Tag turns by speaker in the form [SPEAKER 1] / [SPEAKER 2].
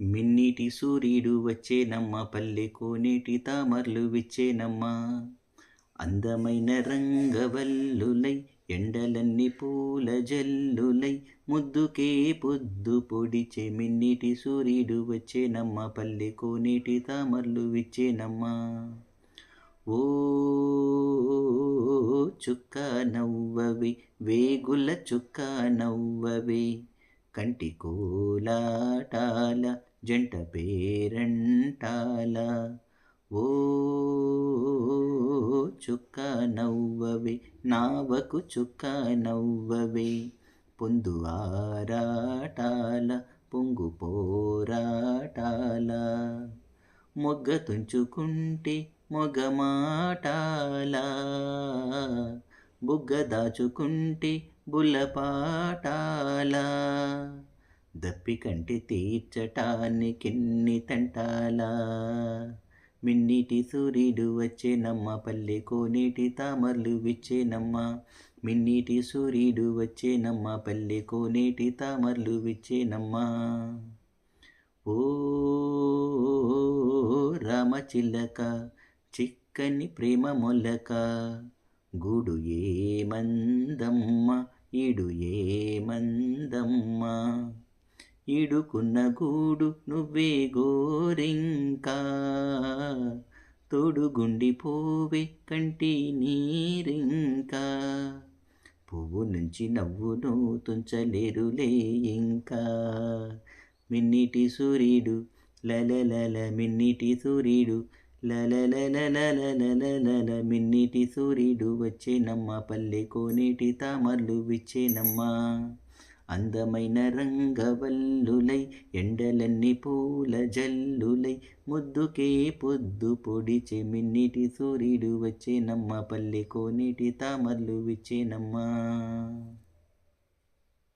[SPEAKER 1] మిన్నీటి సూర్యుడు వచ్చేనమ్మ పల్లె కోనేటి తామర్లు విచ్చేనమ్మ. అందమైన రంగవల్లులై ఎండలన్నీ పూల జల్లులై ముద్దుకే పొద్దు పొడిచే మిన్నీటి సూర్యుడు వచ్చేనమ్మ పల్లె కోనేటి తామర్లు విచ్చేనమ్మ. ఓ చుక్క నవ్వవి వేగుల చుక్క నవ్వవి కంటి కోలాటాల జంట పేరంటాల. ఓ చుక్క నవ్వవే నావకు చుక్క నవ్వవే. పొందు ఆరాటాల పొంగు పోరాటాల. మొగ్గ తుంచుకుంటే మొగ మాటాల. బుగ్గ దాచుకుంటే బుల్లపాటాల కంటి తీర్చటానికిన్ని తంటాల? మిన్నిటి సూర్యుడు వచ్చేనమ్మ పల్లె కోనేటి తామర్లు విచ్చేనమ్మ. మిన్నిటి సూర్యుడు వచ్చేనమ్మ పల్లె కోనేటి తామర్లు విచ్చేనమ్మ. ఓ రామచిల్లక చిక్కని ప్రేమ మొలక. గూడు ఏమందమ్మ ఈడు ఏమందమ్మ ఇడుకున్న గూడు నువ్వే గోరింకా. తోడుగుండి పోవే కంటి నీరింకా. పువ్వు నుంచి నవ్వును తుంచలేరులే ఇంకా. మిన్నిటి సూర్యుడు లలలల మిన్నిటి సూర్యుడు లలలలలలలలల మిన్నిటి సూర్యుడు వచ్చేనమ్మ పల్లె కోనేటి తామర్లు విచ్చేనమ్మా. అందమైన రంగవల్లులై ఎండలన్నీ పూల జల్లులై ముద్దుకే పొద్దు పొడిచే మిన్నిటి సూర్యుడు వచ్చేనమ్మ పల్లె కోనేటి తామర్లు విచ్చేనమ్మా